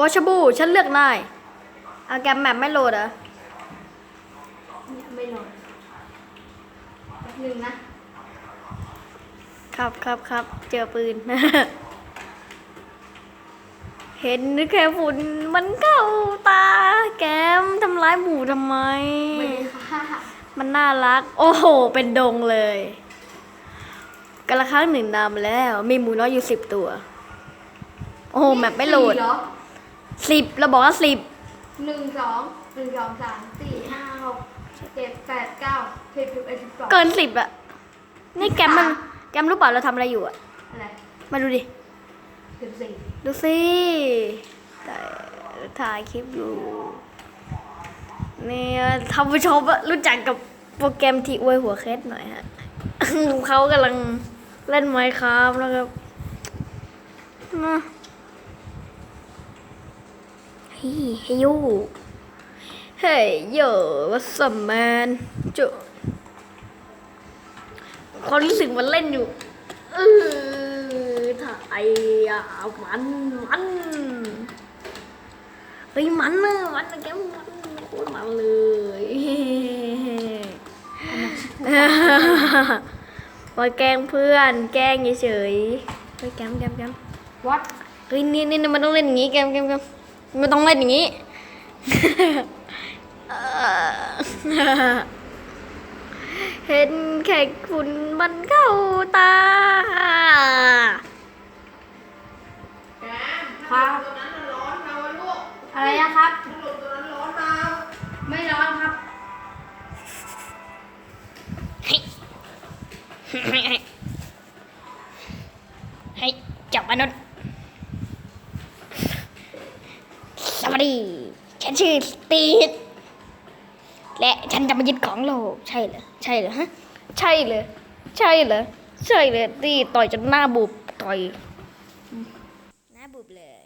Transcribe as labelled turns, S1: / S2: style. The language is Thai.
S1: กชบู ฉันเลือกนายเอาแกมแมปไม่โหลดเหรอ
S2: เนี่ยไม่โหลดแป๊บหนึงนะ ครับ
S1: ครับครับ เจอปืน เห็นนึกแค่ฝุ่นมันเข้าตา แกมทำร้ายหมูทำไม
S2: ไม่ได้ค่ะ
S1: มันน่ารัก โอ้โห เป็นดงเลยกันละครั้งหนึ่งนานมาแล้ว มีหมูน้อยอยู่สิบตัว โอ้โหแมปไม่โหลด
S2: สี่เรอ
S1: สิบเราบอกว่าสิบ
S2: หนึ่งสองหนึ่งสองสามสี่ห้าหกเจ็ดแปดเก้าสิบสิบเอ็ดสิบสอง
S1: เกินสิบอะนี่แกมมันแกมรู้เปล่าเราทำอะไรอยู่อะ
S2: อะไร
S1: มาดูดิ
S2: สิบสี่
S1: ดูสิถ่ายถ่ายคลิปอยู่เนี่ยท่านผู้ชมอะรู้จักกับโปรแกรมที่อวยหัวเคสหน่อยฮะเขากำลังเล่นไมค์ครับนะครับนะเฮ้ยเฮ้ยยูเฮ้ยโย่วัสมแมนจุความรู้สึกมันเล่นอยู่เออถ่ายอะมันมันเฮ้ยมันเนอะมันนะแกมันโคตรมันเลยมาแกล้งเพื่อน แกล้งเฉยๆเฮ้ยแกมแกมแกม
S2: วัด
S1: เฮ้ยนี่นี่นี่มันต้องเล่นอย่างงี้แกมแกมแกม มันต้องเล่นอย่างงี้เออเห็นแขกคุณมันเข้าตา
S2: ครับ อะไรนะครับ ไม่ร้อนครับ
S1: ให้จับมนุษย์สวัส ดีฉันชื่อสตีดและฉันจะมายึดของโลก ใช่เหรอใช่เหรอฮะ ใช่เลย ใช่เหรอใช่เลยตีต่อยจนหน้าบุบต่อย หน้าบุบเลย